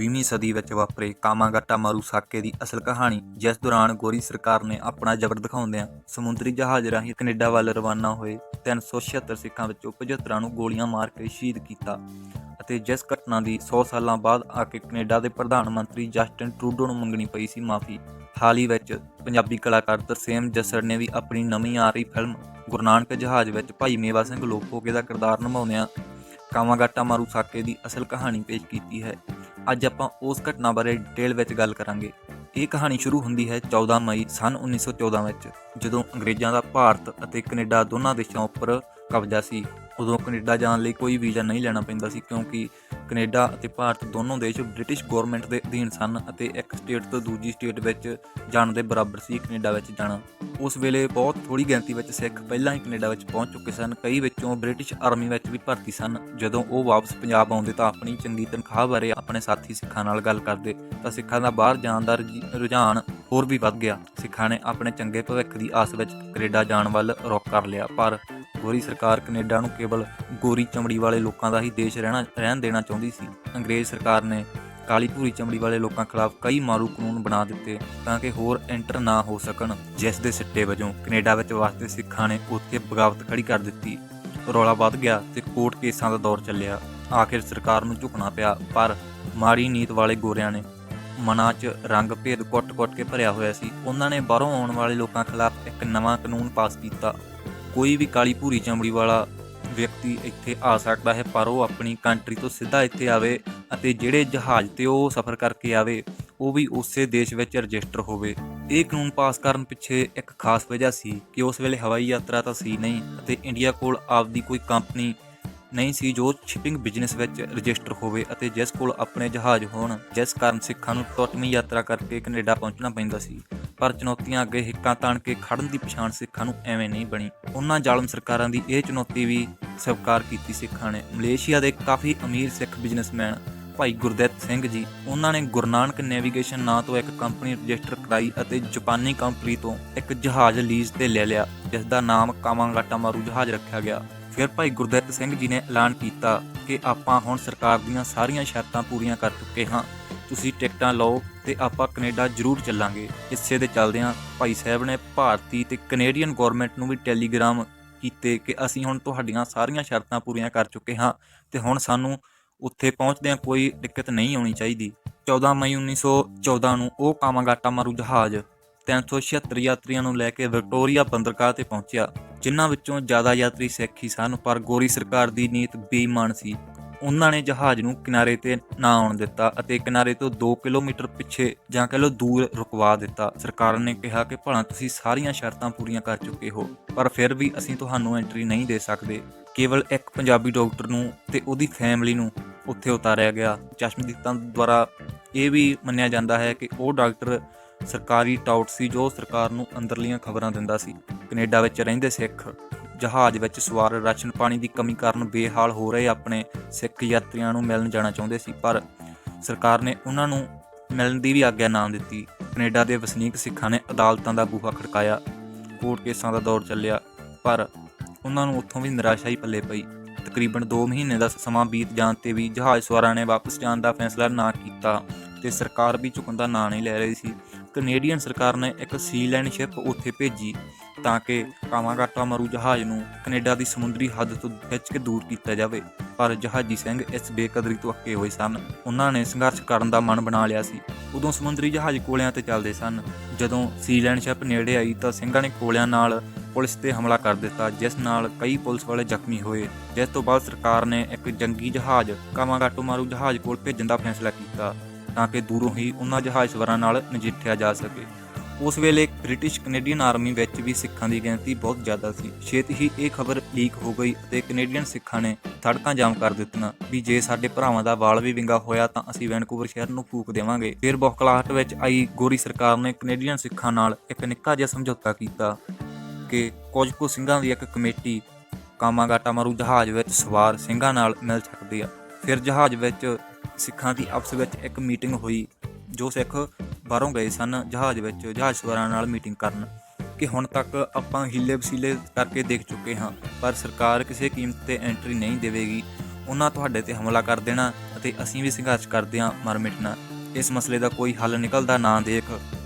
20ਵੀਂ ਸਦੀ ਵਿੱਚ ਵਾਪਰੇ ਕਾਮਾਗਾਟਾ ਮਾਰੂ ਸਾਕੇ ਦੀ ਅਸਲ ਕਹਾਣੀ, ਜਿਸ ਦੌਰਾਨ ਗੋਰੀ ਸਰਕਾਰ ਨੇ ਆਪਣਾ ਜ਼ਬਰ ਦਿਖਾਉਂਦਿਆਂ ਸਮੁੰਦਰੀ ਜਹਾਜ਼ ਰਾਹੀਂ ਕੈਨੇਡਾ ਵੱਲ ਰਵਾਨਾ ਹੋਏ 376 ਸਿੱਖਾਂ ਵਿੱਚੋਂ 75 ਨੂੰ ਗੋਲੀਆਂ ਮਾਰ ਕੇ ਸ਼ਹੀਦ ਕੀਤਾ ਅਤੇ ਜਿਸ ਘਟਨਾ ਦੀ 100 ਸਾਲਾਂ ਬਾਅਦ ਆ ਕੇ ਕੈਨੇਡਾ ਦੇ ਪ੍ਰਧਾਨ ਮੰਤਰੀ ਜਸਟਿਨ ਟਰੂਡੋ ਨੂੰ ਮੰਗਣੀ ਪਈ ਸੀ ਮਾਫੀ। ਹਾਲ ਹੀ ਵਿੱਚ ਪੰਜਾਬੀ ਕਲਾਕਾਰ ਤਰਸੇਮ ਜੱਸੜ ਨੇ ਵੀ ਆਪਣੀ ਨਵੀਂ ਆ ਰਹੀ ਫਿਲਮ ਗੁਰੂ ਨਾਨਕ ਜਹਾਜ਼ ਵਿੱਚ ਭਾਈ ਮੇਵਾ ਸਿੰਘ ਲੋਪੋਕੇ ਦਾ ਕਿਰਦਾਰ ਨਿਭਾਉਂਦਿਆਂ ਕਾਮਾਗਾਟਾ ਮਾਰੂ ਸਾਕੇ ਦੀ ਅਸਲ ਕਹਾਣੀ ਪੇਸ਼ ਕੀਤੀ ਹੈ। ਅੱਜ ਆਪਾਂ ਉਸ ਘਟਨਾ ਬਾਰੇ ਡਿਟੇਲ ਵਿੱਚ ਗੱਲ ਕਰਾਂਗੇ। ਇਹ ਕਹਾਣੀ ਸ਼ੁਰੂ ਹੁੰਦੀ ਹੈ 14 ਮਈ ਸਨ 1914 ਵਿੱਚ, ਜਦੋਂ ਅੰਗਰੇਜ਼ਾਂ ਦਾ ਭਾਰਤ ਅਤੇ ਕੈਨੇਡਾ ਦੋਨਾਂ ਦੇਸ਼ਾਂ ਉੱਪਰ ਕਬਜ਼ਾ ਸੀ। ਉਦੋਂ ਕੈਨੇਡਾ ਜਾਣ ਲਈ ਕੋਈ ਵੀਜ਼ਾ ਨਹੀਂ ਲੈਣਾ ਪੈਂਦਾ ਸੀ, ਕਿਉਂਕਿ ਕੈਨੇਡਾ ਅਤੇ ਭਾਰਤ ਦੋਨੋਂ ਦੇਸ਼ ਬ੍ਰਿਟਿਸ਼ ਗਵਰਨਮੈਂਟ ਦੇ ਅਧੀਨ ਸਨ ਅਤੇ ਇੱਕ ਸਟੇਟ ਤੋਂ ਦੂਜੀ ਸਟੇਟ ਵਿੱਚ ਜਾਣ ਦੇ ਬਰਾਬਰ ਸੀ ਕੈਨੇਡਾ ਵਿੱਚ ਜਾਣਾ। ਉਸ ਵੇਲੇ ਬਹੁਤ ਥੋੜੀ ਗਿਣਤੀ ਵਿੱਚ ਸਿੱਖ ਪਹਿਲਾਂ ਹੀ ਕੈਨੇਡਾ ਵਿੱਚ ਪਹੁੰਚ ਚੁੱਕੇ ਸਨ। ਕਈ ਵਿੱਚੋਂ ਬ੍ਰਿਟਿਸ਼ ਆਰਮੀ ਵਿੱਚ ਵੀ ਭਰਤੀ ਸਨ। ਜਦੋਂ ਉਹ ਵਾਪਸ ਪੰਜਾਬ ਆਉਂਦੇ ਤਾਂ ਆਪਣੀ ਚੰਗੀ ਤਨਖਾਹ ਬਾਰੇ ਆਪਣੇ ਸਾਥੀ ਸਿੱਖਾਂ ਨਾਲ ਗੱਲ ਕਰਦੇ ਤਾਂ ਸਿੱਖਾਂ ਦਾ ਬਾਹਰ ਜਾਣ ਦਾ ਰੁਝੀ- ਰੁਝਾਨ ਹੋਰ ਵੀ ਵੱਧ ਗਿਆ। ਸਿੱਖਾਂ ਨੇ ਆਪਣੇ ਚੰਗੇ ਭਵਿੱਖ ਦੀ ਆਸ ਵਿੱਚ ਕੈਨੇਡਾ ਜਾਣ ਵੱਲ ਰੁਖ ਕਰ ਲਿਆ। ਪਰ ਗੋਰੀ ਸਰਕਾਰ ਕੈਨੇਡਾ ਨੂੰ ਕੇਵਲ ਗੋਰੀ ਚਮੜੀ ਵਾਲੇ ਲੋਕਾਂ ਦਾ ਹੀ ਦੇਸ਼ ਰਹਿਣਾ, ਰਹਿਣ ਦੇਣਾ ਚਾਹੁੰਦੀ ਸੀ। ਅੰਗਰੇਜ਼ ਸਰਕਾਰ ਨੇ ਕਾਲੀ ਭੂਰੀ ਚਮੜੀ ਵਾਲੇ ਲੋਕਾਂ ਖਿਲਾਫ ਕਈ ਮਾਰੂ ਕਾਨੂੰਨ ਬਣਾ ਦਿੱਤੇ ਤਾਂ ਕਿ ਹੋਰ ਐਂਟਰ ਨਾ ਹੋ ਸਕਣ, ਜਿਸ ਦੇ ਸਿੱਟੇ ਵਜੋਂ ਕੈਨੇਡਾ ਵਿੱਚ ਵਸਦੇ ਸਿੱਖਾਂ ਨੇ ਉੱਥੇ ਬਗਾਵਤ ਖੜੀ ਕਰ ਦਿੱਤੀ। ਰੌਲਾ ਵੱਧ ਗਿਆ ਤੇ ਕੋਰਟ ਕੇਸਾਂ ਦਾ ਦੌਰ ਚੱਲਿਆ। ਆਖਿਰ ਸਰਕਾਰ ਨੂੰ ਝੁਕਣਾ ਪਿਆ, ਪਰ ਮਾੜੀ ਨੀਤ ਵਾਲੇ ਗੋਰਿਆਂ ਨੇ ਮਨਾਂ 'ਚ ਰੰਗ ਭੇਦ ਕੁੱਟ-ਕੁੱਟ ਕੇ ਭਰਿਆ ਹੋਇਆ ਸੀ। ਉਹਨਾਂ ਨੇ ਬਾਹਰੋਂ ਆਉਣ ਵਾਲੇ ਲੋਕਾਂ ਖਿਲਾਫ ਇੱਕ ਨਵਾਂ ਕਾਨੂੰਨ ਪਾਸ ਕੀਤਾ। ਕੋਈ ਵੀ ਕਾਲੀ ਭੂਰੀ ਚਮੜੀ ਵਾਲਾ ਵਿਅਕਤੀ ਇੱਥੇ ਆ ਸਕਦਾ ਹੈ, ਪਰ ਉਹ ਆਪਣੀ ਕੰਟਰੀ ਤੋਂ ਸਿੱਧਾ ਇੱਥੇ ਆਵੇ ਅਤੇ ਜਿਹੜੇ ਜਹਾਜ਼ ਤੇ ਉਹ ਸਫ਼ਰ ਕਰਕੇ ਆਵੇ, ਉਹ ਵੀ ਉਸੇ ਦੇਸ਼ ਵਿੱਚ ਰਜਿਸਟਰ ਹੋਵੇ। ਇਹ ਕਾਨੂੰਨ ਪਾਸ ਕਰਨ ਪਿੱਛੇ ਇੱਕ ਖਾਸ ਵਜ੍ਹਾ ਸੀ ਕਿ ਉਸ ਵੇਲੇ ਹਵਾਈ ਯਾਤਰਾ ਤਾਂ ਸੀ ਨਹੀਂ ਅਤੇ ਇੰਡੀਆ ਕੋਲ ਆਪਦੀ ਕੋਈ ਕੰਪਨੀ ਨਹੀਂ ਸੀ ਜੋ ਸ਼ਿਪਿੰਗ ਬਿਜ਼ਨਸ ਵਿੱਚ ਰਜਿਸਟਰ ਹੋਵੇ ਅਤੇ ਜਿਸ ਕੋਲ ਆਪਣੇ ਜਹਾਜ਼ ਹੋਣ, ਜਿਸ ਕਾਰਨ ਸਿੱਖਾਂ ਨੂੰ ਟੋਟਮੀ ਯਾਤਰਾ ਕਰਕੇ ਕੈਨੇਡਾ ਪਹੁੰਚਣਾ ਪੈਂਦਾ ਸੀ। ਪਰ ਚੁਣੌਤੀਆਂ ਅੱਗੇ ਹਿੱਕਾਂ ਤਾਣ ਕੇ ਖੜਨ ਦੀ ਪਛਾਣ ਸਿੱਖਾਂ ਨੂੰ ਐਵੇਂ ਨਹੀਂ ਬਣੀ। ਉਹਨਾਂ ਜ਼ਾਲਮ ਸਰਕਾਰਾਂ ਦੀ ਇਹ ਚੁਣੌਤੀ ਵੀ ਸਵੀਕਾਰ ਕੀਤੀ ਸਿੱਖਾਂ ਨੇ। ਮਲੇਸ਼ੀਆ ਦੇ ਕਾਫੀ ਅਮੀਰ ਸਿੱਖ ਬਿਜ਼ਨਸਮੈਨ ਭਾਈ ਗੁਰਦਿੱਤ ਸਿੰਘ ਜੀ, ਉਹਨਾਂ ਨੇ ਗੁਰੂ ਨਾਨਕ ਨੈਵੀਗੇਸ਼ਨ ਨਾਂ ਤੋਂ ਇੱਕ ਕੰਪਨੀ ਰਜਿਸਟਰ ਕਰਾਈ ਅਤੇ ਜਾਪਾਨੀ ਕੰਪਨੀ ਤੋਂ ਇੱਕ ਜਹਾਜ਼ ਲੀਜ਼ ਤੇ ਲੈ ਲਿਆ ਜਿਸ ਦਾ ਨਾਮ ਕਾਮਾਗਾਟਾ ਮਾਰੂ ਜਹਾਜ਼ ਰੱਖਿਆ ਗਿਆ। ਫਿਰ ਭਾਈ ਗੁਰਦਿੱਤ ਸਿੰਘ ਜੀ ਨੇ ਐਲਾਨ ਕੀਤਾ ਕਿ ਆਪਾਂ ਹੁਣ ਸਰਕਾਰ ਦੀਆਂ ਸਾਰੀਆਂ ਸ਼ਰਤਾਂ ਪੂਰੀਆਂ ਕਰ ਚੁੱਕੇ ਹਾਂ। ਤੁਸੀਂ ਟਿਕਟਾਂ ਲਓ ਤੇ ਆਪਾਂ ਕੈਨੇਡਾ ਜ਼ਰੂਰ ਚੱਲਾਂਗੇ। ਇਸੇ ਦੇ ਚੱਲਦਿਆਂ ਭਾਈ ਸਾਹਿਬ ਨੇ ਭਾਰਤੀ ਤੇ ਕੈਨੇਡੀਅਨ ਗਵਰਨਮੈਂਟ ਨੂੰ ਵੀ ਟੈਲੀਗ੍ਰਾਮ ਕੀਤੇ ਕਿ ਅਸੀਂ ਹੁਣ ਤੁਹਾਡੀਆਂ ਸਾਰੀਆਂ ਸ਼ਰਤਾਂ ਪੂਰੀਆਂ ਕਰ ਚੁੱਕੇ ਹਾਂ ਤੇ ਹੁਣ ਸਾਨੂੰ ਉੱਥੇ ਪਹੁੰਚਦਿਆਂ ਕੋਈ ਦਿੱਕਤ ਨਹੀਂ ਆਉਣੀ ਚਾਹੀਦੀ। 14 ਮਈ 1914 ਨੂੰ ਉਹ ਕਾਮਾਗਾਟਾ ਮਾਰੂ ਜਹਾਜ਼ 376 ਯਾਤਰੀਆਂ ਨੂੰ ਲੈ ਕੇ ਵਿਕਟੋਰੀਆ ਬੰਦਰਗਾਹ ਤੇ ਪਹੁੰਚਿਆ, ਜਿਨ੍ਹਾਂ ਵਿੱਚੋਂ ਜ਼ਿਆਦਾ ਯਾਤਰੀ ਸਿੱਖ ਹੀ ਸਨ, ਪਰ ਗੋਰੀ ਸਰਕਾਰ ਦੀ ਨੀਤ ਬੇਈਮਾਨ ਸੀ। ਉਹਨਾਂ ਨੇ ਜਹਾਜ਼ ਨੂੰ ਕਿਨਾਰੇ ਤੇ ਨਾ ਆਉਣ ਦਿੱਤਾ ਅਤੇ ਕਿਨਾਰੇ ਤੋਂ 2 ਕਿਲੋਮੀਟਰ ਪਿੱਛੇ ਜਾਂ ਕਹ ਲਓ ਦੂਰ ਰੁਕਵਾ ਦਿੱਤਾ। ਸਰਕਾਰ ਨੇ ਕਿਹਾ ਕਿ ਭਲਾ ਤੁਸੀਂ ਸਾਰੀਆਂ ਸ਼ਰਤਾਂ ਪੂਰੀਆਂ ਕਰ ਚੁੱਕੇ ਹੋ, ਪਰ ਫਿਰ ਵੀ ਅਸੀਂ ਤੁਹਾਨੂੰ ਐਂਟਰੀ ਨਹੀਂ ਦੇ ਸਕਦੇ। ਕੇਵਲ ਇੱਕ ਪੰਜਾਬੀ ਡਾਕਟਰ ਨੂੰ ਤੇ ਉਹਦੀ ਫੈਮਿਲੀ ਨੂੰ ਉੱਥੇ ਉਤਾਰਿਆ ਗਿਆ। ਚਸ਼ਮਦੀਦਾਂ ਦੁਆਰਾ ਇਹ ਵੀ ਮੰਨਿਆ ਜਾਂਦਾ ਹੈ ਕਿ ਉਹ ਡਾਕਟਰ ਸਰਕਾਰੀ ਟਾਊਟ ਸੀ ਜੋ ਸਰਕਾਰ ਨੂੰ ਅੰਦਰਲੀਆਂ ਖਬਰਾਂ ਦਿੰਦਾ ਸੀ। ਕੈਨੇਡਾ ਵਿੱਚ ਰਹਿੰਦੇ ਸਿੱਖ ਜਹਾਜ਼ ਵਿੱਚ ਸਵਾਰ ਰਾਸ਼ਨ ਪਾਣੀ ਦੀ ਕਮੀ ਕਾਰਨ ਬੇਹਾਲ ਹੋ ਰਹੇ ਆਪਣੇ ਸਿੱਖ ਯਾਤਰੀਆਂ ਨੂੰ ਮਿਲਣ ਜਾਣਾ ਚਾਹੁੰਦੇ ਸੀ, ਪਰ ਸਰਕਾਰ ਨੇ ਉਹਨਾਂ ਨੂੰ ਮਿਲਣ ਦੀ ਵੀ ਆਗਿਆ ਨਾ ਦਿੱਤੀ। ਕੈਨੇਡਾ ਦੇ ਵਸਨੀਕ ਸਿੱਖਾਂ ਨੇ ਅਦਾਲਤਾਂ ਦਾ ਬੂਹਾ ਖੜਕਾਇਆ, ਕੋਰਟ ਕੇਸਾਂ ਦਾ ਦੌਰ ਚੱਲਿਆ, ਪਰ ਉਹਨਾਂ ਨੂੰ ਉੱਥੋਂ ਵੀ ਨਿਰਾਸ਼ਾ ਹੀ ਪੱਲੇ ਪਈ। ਤਕਰੀਬਨ 2 ਮਹੀਨੇ ਦਾ ਸਮਾਂ ਬੀਤ ਜਾਣ ਤੇ ਵੀ ਜਹਾਜ਼ ਸਵਾਰਾਂ ਨੇ ਵਾਪਸ ਜਾਣ ਦਾ ਫੈਸਲਾ ਨਾ ਕੀਤਾ ਤੇ ਸਰਕਾਰ ਵੀ ਝੁਕਣ ਦਾ ਨਾਂ ਨਹੀਂ ਲੈ ਰਹੀ ਸੀ। ਕੈਨੇਡੀਅਨ ਸਰਕਾਰ ਨੇ ਇੱਕ ਸੀਲੈਂਡ ਸ਼ਿਪ ਉੱਥੇ ਭੇਜੀ ਤਾਂ ਕਿ ਕਾਮਾਗਾਟਾ ਮਾਰੂ ਜਹਾਜ਼ ਨੂੰ ਕੈਨੇਡਾ ਦੀ ਸਮੁੰਦਰੀ ਹੱਦ ਤੋਂ ਖਿੱਚ ਕੇ ਦੂਰ ਕੀਤਾ ਜਾਵੇ। ਪਰ ਜਹਾਜ਼ੀ ਸਿੰਘ ਇਸ ਬੇਕਦਰੀ ਤੋਂ ਅੱਕੇ ਹੋਏ ਸਨ। ਉਹਨਾਂ ਨੇ ਸੰਘਰਸ਼ ਕਰਨ ਦਾ ਮਨ ਬਣਾ ਲਿਆ ਸੀ। ਉਦੋਂ ਸਮੁੰਦਰੀ ਜਹਾਜ਼ ਕੋਲਿਆਂ ਤੇ ਚੱਲਦੇ ਸਨ। ਜਦੋਂ ਸੀਲੈਂਡ ਸ਼ਿਪ ਨੇੜੇ ਆਈ ਤਾਂ ਸਿੰਘਾਂ ਨੇ ਕੋਲਿਆਂ ਨਾਲ ਪੁਲਿਸ ਤੇ ਹਮਲਾ ਕਰ ਦਿੱਤਾ, ਜਿਸ ਨਾਲ ਕਈ ਪੁਲਿਸ ਵਾਲੇ ਜ਼ਖਮੀ ਹੋਏ। ਜਿਸ ਤੋਂ ਬਾਅਦ ਸਰਕਾਰ ਨੇ ਇੱਕ ਜੰਗੀ ਜਹਾਜ਼ ਕਾਮਾਗਾਟੋ ਮਾਰੂ ਜਹਾਜ਼ ਕੋਲ ਭੇਜਣ ਦਾ ਫੈਸਲਾ ਕੀਤਾ, ਤਾਂ ਕਿ ਦੂਰੋਂ ਹੀ ਉਹਨਾਂ ਜਹਾਜ਼ ਸਵਾਰਾਂ ਨਾਲ ਨਜਿੱਠਿਆ ਜਾ ਸਕੇ। ਉਸ ਵੇਲੇ ਬ੍ਰਿਟਿਸ਼ ਕੈਨੇਡੀਅਨ ਆਰਮੀ ਵਿੱਚ ਵੀ ਸਿੱਖਾਂ ਦੀ ਗਿਣਤੀ ਬਹੁਤ ਜ਼ਿਆਦਾ ਸੀ। ਛੇਤੀ ਹੀ ਇਹ ਖਬਰ ਲੀਕ ਹੋ ਗਈ ਅਤੇ ਕੈਨੇਡੀਅਨ ਸਿੱਖਾਂ ਨੇ ਸੜਕਾਂ ਜਾਮ ਕਰ ਦਿੱਤੀਆਂ ਵੀ ਜੇ ਸਾਡੇ ਭਰਾਵਾਂ ਦਾ ਵਾਲ ਵੀ ਵਿੰਗਾ ਹੋਇਆ ਤਾਂ ਅਸੀਂ ਵੈਨਕੂਵਰ ਸ਼ਹਿਰ ਨੂੰ ਫੂਕ ਦੇਵਾਂਗੇ। ਫਿਰ ਬੌਖਲਾਹਟ ਵਿੱਚ ਆਈ ਗੋਰੀ ਸਰਕਾਰ ਨੇ ਕੈਨੇਡੀਅਨ ਸਿੱਖਾਂ ਨਾਲ ਇੱਕ ਨਿੱਕਾ ਜਿਹਾ ਸਮਝੌਤਾ ਕੀਤਾ ਕਿ ਕੁਝ ਕੁ ਸਿੰਘਾਂ ਦੀ ਇੱਕ ਕਮੇਟੀ ਕਾਮਾਗਾਟਾ ਮਾਰੂ ਜਹਾਜ਼ ਵਿੱਚ ਸਵਾਰ ਸਿੰਘਾਂ ਨਾਲ ਮਿਲ ਸਕਦੀ ਆ। ਫਿਰ ਜਹਾਜ਼ ਵਿੱਚ ਸਿੱਖਾਂ ਦੀ ਆਪਸ ਵਿੱਚ ਇੱਕ ਮੀਟਿੰਗ ਹੋਈ, ਜੋ ਸਿੱਖ ਬਾਹਰੋਂ ਗਏ ਸਨ ਜਹਾਜ਼ ਵਿੱਚ ਜਹਾਜ਼ ਸਵਾਰਾਂ ਨਾਲ ਮੀਟਿੰਗ ਕਰਨ, ਕਿ ਹੁਣ ਤੱਕ ਆਪਾਂ ਹੀਲੇ ਵਸੀਲੇ ਕਰਕੇ ਦੇਖ ਚੁੱਕੇ ਹਾਂ, ਪਰ ਸਰਕਾਰ ਕਿਸੇ ਕੀਮਤ ਤੇ ਐਂਟਰੀ ਨਹੀਂ ਦੇਵੇਗੀ। ਉਹਨਾਂ ਤੁਹਾਡੇ ਤੇ ਹਮਲਾ ਕਰ ਦੇਣਾ ਅਤੇ ਅਸੀਂ ਵੀ ਸੰਘਰਸ਼ ਕਰਦੇ ਹਾਂ, ਮਰ ਮਿਟਣਾ। ਇਸ ਮਸਲੇ ਦਾ ਕੋਈ ਹੱਲ ਨਿਕਲਦਾ ਨਾ ਦੇਖ,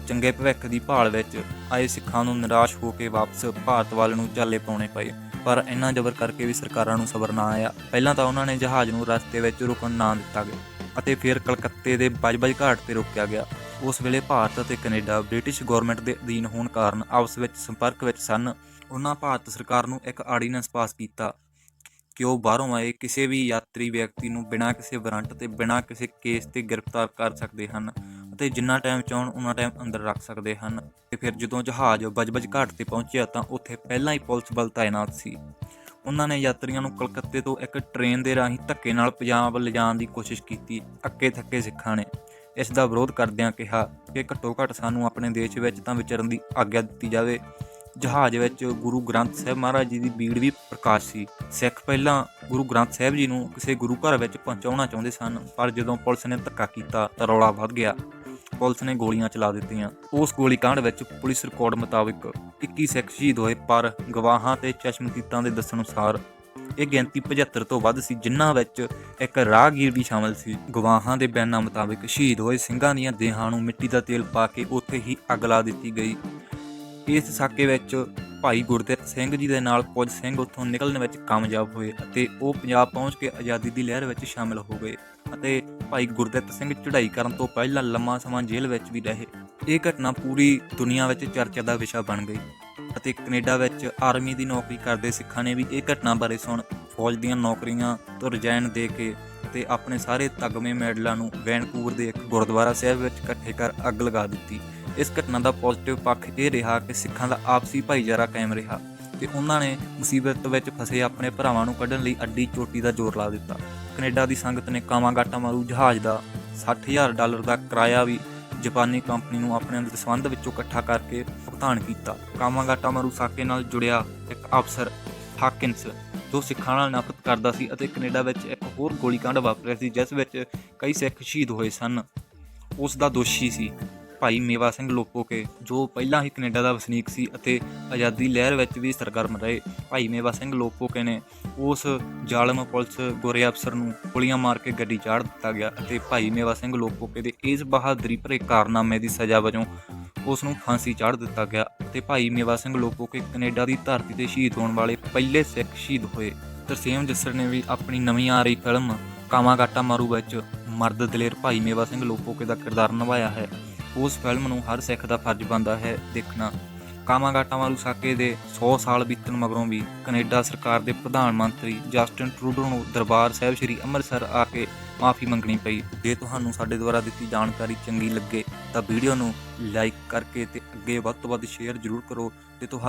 ਚੰਗੇ ਭਵਿੱਖ ਦੀ ਭਾਲ ਵਿੱਚ ਆਏ ਸਿੱਖਾਂ ਨੂੰ ਨਿਰਾਸ਼ ਹੋ ਕੇ ਵਾਪਸ ਭਾਰਤ ਵੱਲ ਨੂੰ ਚਾਲੇ ਪਾਉਣੇ ਪਏ, ਪਰ ਇੰਨਾ ਜ਼ਬਰ ਕਰਕੇ ਵੀ ਸਰਕਾਰਾਂ ਨੂੰ ਸਬਰ ਨਾ ਆਇਆ। ਪਹਿਲਾਂ ਤਾਂ ਉਹਨਾਂ ਨੇ ਜਹਾਜ਼ ਨੂੰ ਰਸਤੇ ਵਿੱਚ ਰੁਕਣ ਨਾ ਦਿੱਤਾ ਗਿਆ ਅਤੇ ਫਿਰ ਕਲਕੱਤੇ ਦੇ ਬਜਬਜ ਘਾਟ ਤੇ ਰੋਕਿਆ ਗਿਆ। ਉਸ ਵੇਲੇ ਭਾਰਤ ਅਤੇ ਕੈਨੇਡਾ ਬ੍ਰਿਟਿਸ਼ ਗਵਰਨਮੈਂਟ ਦੇ ਅਧੀਨ ਹੋਣ ਕਾਰਨ ਆਪਸ ਵਿੱਚ ਸੰਪਰਕ ਵਿੱਚ ਸਨ। ਉਹਨਾਂ ਭਾਰਤ ਸਰਕਾਰ ਨੂੰ ਇੱਕ ਆਰਡੀਨੈਂਸ ਪਾਸ ਕੀਤਾ। ਕਿ ਉਹ ਬਾਹਰੋਂ ਆਏ ਕਿਸੇ ਵੀ ਯਾਤਰੀ ਵਿਅਕਤੀ ਨੂੰ ਬਿਨਾਂ ਕਿਸੇ ਵਾਰੰਟ ਤੇ ਬਿਨਾਂ ਕਿਸੇ ਕੇਸ ਤੇ ਗ੍ਰਿਫਤਾਰ ਕਰ ਸਕਦੇ ਹਨ ਅਤੇ ਜਿੰਨਾ ਟਾਈਮ ਚਾਹਣ ਉਹਨਾਂ ਟਾਈਮ ਅੰਦਰ ਰੱਖ ਸਕਦੇ ਹਨ। ਤੇ ਫਿਰ ਜਦੋਂ ਜਹਾਜ਼ ਬਜਬਜ ਘਾਟ ਤੇ ਪਹੁੰਚਿਆ ਤਾਂ ਉੱਥੇ ਪਹਿਲਾਂ ਹੀ ਪੁਲਿਸ ਬਲ ਤਾਇਨਾਤ ਸੀ। ਉਹਨਾਂ ਨੇ ਯਾਤਰੀਆਂ ਨੂੰ ਕਲਕੱਤੇ ਤੋਂ ਇੱਕ ਟ੍ਰੇਨ ਦੇ ਰਾਹੀਂ ਧੱਕੇ ਨਾਲ ਪੰਜਾਬ ਲਿਜਾਣ ਦੀ ਕੋਸ਼ਿਸ਼ ਕੀਤੀ ਅੱਕੇ ਥੱਕੇ ਸਿੱਖਾਂ ਨੇ। ਇਸ ਦਾ ਵਿਰੋਧ ਕਰਦਿਆਂ ਕਿਹਾ ਕਿ ਘੱਟੋ ਘੱਟ ਸਾਨੂੰ ਆਪਣੇ ਦੇਸ਼ ਵਿੱਚ ਤਾਂ ਵਿਚਰਨ ਦੀ ਆਗਿਆ ਦਿੱਤੀ ਜਾਵੇ। ਜਹਾਜ਼ ਵਿੱਚ ਗੁਰੂ ਗ੍ਰੰਥ ਸਾਹਿਬ ਮਹਾਰਾਜ ਜੀ ਦੀ ਬੀੜ ਵੀ ਪ੍ਰਕਾਸ਼ ਸੀ। ਸਿੱਖ ਪਹਿਲਾਂ ਗੁਰੂ ਗ੍ਰੰਥ ਸਾਹਿਬ ਜੀ ਨੂੰ ਕਿਸੇ ਗੁਰੂ ਘਰ ਵਿੱਚ ਪਹੁੰਚਾਉਣਾ ਚਾਹੁੰਦੇ ਸਨ, ਪਰ ਜਦੋਂ ਪੁਲਿਸ ਨੇ ਧੱਕਾ ਕੀਤਾ ਤਾਂ ਰੌਲਾ ਵੱਧ ਗਿਆ। ਪੁਲਿਸ ਨੇ ਗੋਲੀਆਂ ਚਲਾ ਦਿੱਤੀਆਂ। ਉਸ ਗੋਲੀकांड ਵਿੱਚ ਪੁਲਿਸ ਰਿਕਾਰਡ ਮੁਤਾਬਕ 21 ਸਿੱਖ ਸ਼ਹੀਦ ਹੋਏ, ਪਰ ਗਵਾਹਾਂ ਤੇ ਚਸ਼ਮਦੀਦਾਂ ਦੇ ਦੱਸਣ ਅਨੁਸਾਰ ਇਹ ਗਿਣਤੀ 75 ਤੋਂ ਵੱਧ ਸੀ, ਜਿਨ੍ਹਾਂ ਵਿੱਚ ਇੱਕ ਰਾਹਗੀਰ ਵੀ ਸ਼ਾਮਲ ਸੀ। ਗਵਾਹਾਂ ਦੇ ਬਿਆਨਾਂ ਮੁਤਾਬਕ ਸ਼ਹੀਦ ਹੋਏ ਸਿੰਘਾਂ ਦੀਆਂ ਦੇਹਾਂ ਨੂੰ ਮਿੱਟੀ ਦਾ ਤੇਲ ਪਾ ਕੇ ਉੱਥੇ ਹੀ ਅੱਗ ਲਾ ਦਿੱਤੀ ਗਈ। ਇਸ ਸਾਕੇ ਵਿੱਚ ਭਾਈ ਗੁਰਦਿੱਤ ਸਿੰਘ ਜੀ ਦੇ ਨਾਲ ਕੁਝ ਸਿੰਘ ਉੱਥੋਂ ਨਿਕਲਣ ਵਿੱਚ ਕਾਮਯਾਬ ਹੋਏ ਅਤੇ ਉਹ ਪੰਜਾਬ ਪਹੁੰਚ ਕੇ ਆਜ਼ਾਦੀ ਦੀ ਲਹਿਰ ਵਿੱਚ ਸ਼ਾਮਲ ਹੋ ਗਏ ਅਤੇ ਭਾਈ ਗੁਰਦਿੱਤ ਸਿੰਘ ਚੜ੍ਹਾਈ ਕਰਨ ਤੋਂ ਪਹਿਲਾਂ ਲੰਮਾ ਸਮਾਂ ਜੇਲ੍ਹ ਵਿੱਚ ਵੀ ਰਹੇ। ਇਹ ਘਟਨਾ ਪੂਰੀ ਦੁਨੀਆ ਵਿੱਚ ਚਰਚਾ ਦਾ ਵਿਸ਼ਾ ਬਣ ਗਈ। ਅਤੇ ਕੈਨੇਡਾ ਵਿੱਚ ਆਰਮੀ ਦੀ ਨੌਕਰੀ ਕਰਦੇ ਸਿੱਖਾਂ ਨੇ ਵੀ ਇਹ ਘਟਨਾ ਬਾਰੇ ਸੁਣ ਫੌਜ ਦੀਆਂ ਨੌਕਰੀਆਂ ਤੋਂ ਰਿਜ਼ਾਈਨ ਦੇ ਕੇ ਤੇ ਆਪਣੇ ਸਾਰੇ ਤਗਮੇ ਮੈਡਲਾਂ ਨੂੰ ਵੈਨਕੂਵਰ ਦੇ ਇੱਕ ਗੁਰਦੁਆਰਾ ਸਾਹਿਬ ਵਿੱਚ ਇਕੱਠੇ ਕਰ ਅੱਗ ਲਗਾ ਦਿੱਤੀ। ਇਸ ਘਟਨਾ ਦਾ ਪੋਜ਼ਿਟਿਵ ਪੱਖ ਇਹ ਰਿਹਾ ਕਿ ਸਿੱਖਾਂ ਦਾ ਆਪਸੀ ਭਾਈਚਾਰਾ ਕਾਇਮ ਰਿਹਾ ਤੇ ਉਹਨਾਂ ਨੇ ਮੁਸੀਬਤ ਵਿੱਚ ਫਸੇ ਆਪਣੇ ਭਰਾਵਾਂ ਨੂੰ ਕੱਢਣ ਲਈ ਅੱਡੀ ਚੋਟੀ ਦਾ ਜ਼ੋਰ ਲਾ ਦਿੱਤਾ। ਕੈਨੇਡਾ ਦੀ ਸੰਗਤ ਨੇ ਕਾਮਾਗਾਟਾ ਮਾਰੂ ਜਹਾਜ਼ ਦਾ 60000 ਡਾਲਰ ਦਾ ਕਿਰਾਇਆ ਵੀ ਜਾਪਾਨੀ ਕੰਪਨੀ ਨੂੰ ਆਪਣੇ ਦਸਵੰਧ ਵਿੱਚੋਂ ਇਕੱਠਾ ਕਰਕੇ ਭੁਗਤਾਨ ਕੀਤਾ। ਕਾਮਾਗਾਟਾ ਮਾਰੂ ਨਾਲ ਜੁੜਿਆ ਇੱਕ ਅਫਸਰ ਹਾਕਿੰਸ, ਜੋ ਸਿੱਖਾਂ ਨਾਲ ਨਫ਼ਰਤ ਕਰਦਾ ਸੀ ਅਤੇ ਕੈਨੇਡਾ ਵਿੱਚ ਇੱਕ ਹੋਰ ਗੋਲੀकांड ਵਾਪਰਿਆ ਸੀ, ਜਿਸ ਵਿੱਚ ਕਈ ਸਿੱਖ ਸ਼ਹੀਦ ਹੋਏ ਸਨ। ਉਸ ਦਾ ਦੋਸ਼ੀ ਸੀ। ਭਾਈ ਮੇਵਾ ਸਿੰਘ ਲੋਪੋਕੇ ਜੋ ਪਹਿਲਾਂ ਹੀ ਕੈਨੇਡਾ ਦਾ ਵਸਨੀਕ ਸੀ ਅਤੇ ਆਜ਼ਾਦੀ ਲਹਿਰ ਵਿੱਚ ਵੀ ਸਰਗਰਮ ਰਹੇ। ਭਾਈ ਮੇਵਾ ਸਿੰਘ ਲੋਪੋਕੇ ਨੇ ਉਸ ਜ਼ਾਲਮ ਪੁਲਿਸ ਗੋਰੇ ਅਫਸਰ ਨੂੰ ਗੋਲੀਆਂ ਮਾਰ ਕੇ ਗੱਡੀ ਚਾੜ ਦਿੱਤਾ ਗਿਆ ਅਤੇ ਭਾਈ ਮੇਵਾ ਸਿੰਘ ਲੋਪੋਕੇ ਦੇ ਇਸ ਬਹਾਦਰੀ ਭਰੇ ਕਾਰਨਾਮੇ ਦੀ ਸਜ਼ਾ ਵਜੋਂ ਉਸ ਨੂੰ ਫਾਂਸੀ ਚਾੜ ਦਿੱਤਾ ਗਿਆ ਤੇ ਭਾਈ ਮੇਵਾ ਸਿੰਘ ਲੋਪੋਕੇ ਕੈਨੇਡਾ ਦੀ ਧਰਤੀ ਤੇ ਸ਼ਹੀਦ ਹੋਣ ਵਾਲੇ ਪਹਿਲੇ ਸਿੱਖ ਸ਼ਹੀਦ ਹੋਏ। ਤਰਸੇਮ ਜੱਸਰ ਨੇ ਵੀ ਆਪਣੀ ਨਵੀਂ ਆ ਰਹੀ ਫਿਲਮ ਕਾਮਾਗਾਟਾ ਮਾਰੂ ਵਿੱਚ ਮਰਦ ਦਲੇਰ ਭਾਈ ਮੇਵਾ ਸਿੰਘ ਲੋਪੋਕੇ ਦਾ ਕਿਰਦਾਰ ਨਿਭਾਇਆ ਹੈ। ਉਸ ਫਿਲਮ ਨੂੰ ਹਰ ਸਿੱਖ ਦਾ ਫਰਜ਼ ਬਣਦਾ ਹੈ ਦੇਖਣਾ। ਕਾਮਾਗਾਟਾ ਮਾਰੂ ਸਾਕੇ ਦੇ 100 ਸਾਲ ਬੀਤਣ ਮਗਰੋਂ ਵੀ ਕੈਨੇਡਾ ਸਰਕਾਰ ਦੇ ਪ੍ਰਧਾਨ ਮੰਤਰੀ ਜਸਟਿਨ ਟਰੂਡੋ ਨੂੰ ਦਰਬਾਰ ਸਾਹਿਬ ਸ੍ਰੀ ਅੰਮ੍ਰਿਤਸਰ ਆ ਕੇ ਮਾਫੀ ਮੰਗਣੀ ਪਈ। ਜੇ ਤੁਹਾਨੂੰ ਸਾਡੇ ਦੁਆਰਾ ਦਿੱਤੀ ਜਾਣਕਾਰੀ ਚੰਗੀ ਲੱਗੇ ਤਾਂ ਵੀਡੀਓ ਨੂੰ ਲਾਈਕ ਕਰਕੇ ਤੇ ਅੱਗੇ ਵੱਧ ਤੋਂ ਵੱਧ ਸ਼ੇਅਰ ਜ਼ਰੂਰ ਕਰੋ ਤੇ ਤੁਹਾ